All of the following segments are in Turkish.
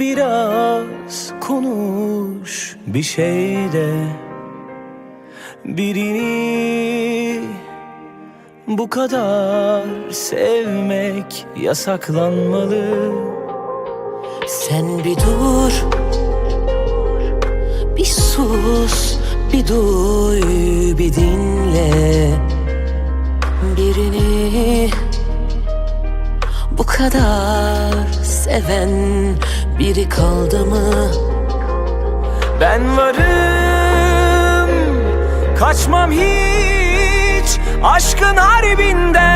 Biraz konuş bir şey de Birini bu kadar sevmek yasaklanmalı. Sen bir dur Bir sus Bir duy Bir dinle. Birini Bu kadar Seven Biri kaldı mı? Ben varım. Kaçmam hiç. Aşkın harbinden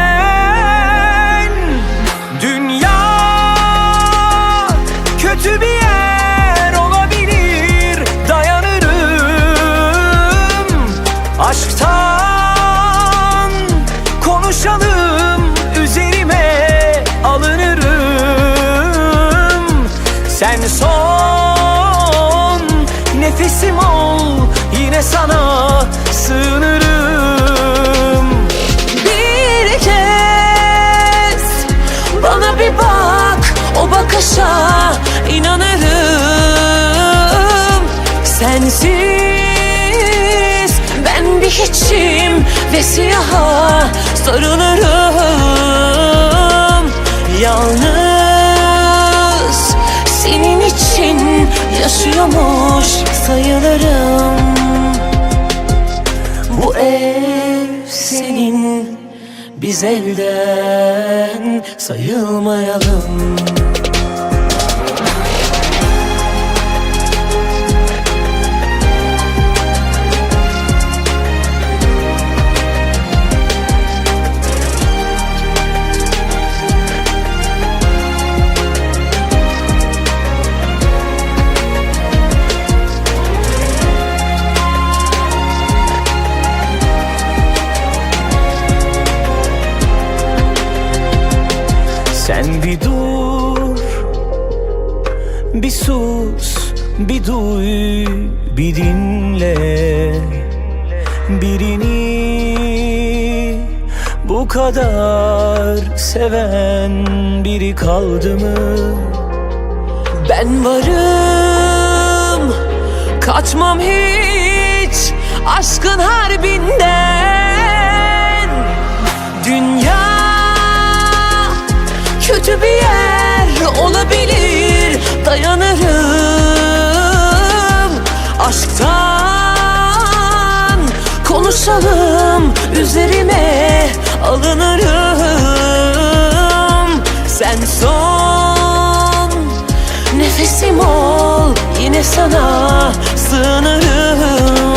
sana sığınırım. Bir kez Bana bir bak O bakışa inanırım. Sensiz Ben bir hiçim Ve siyaha sarılırım. Yalnız Senin için Yaşıyormuş sayılırım ev senin Biz elden sayılmayalım Sen bir dur. Bir sus Bir duy Bir dinle. Birini Bu kadar Seven Biri kaldı mı? Ben varım. Kaçmam hiç Aşkın harbinden. Dünya Kötü bir yer olabilir. Dayanırım Aşktan. Konuşalım Üzerime alınırım. Sen son. Nefesim ol Yine sana sığınırım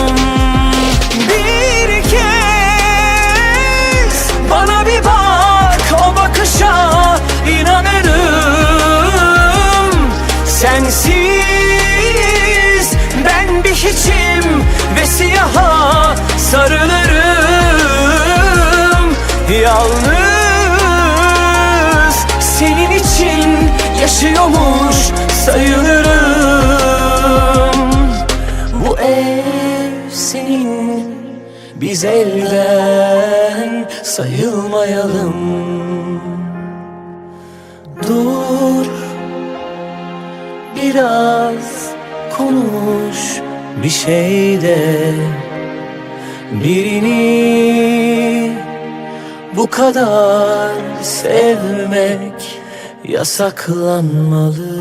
Sensiz ben bir hiçim ve siyaha sarılırım. Yalnız senin için yaşıyormuş sayılırım. Bu ev senin Biz elden sayılmayalım Biraz konuş bir şey de Birini bu kadar sevmek yasaklanmalı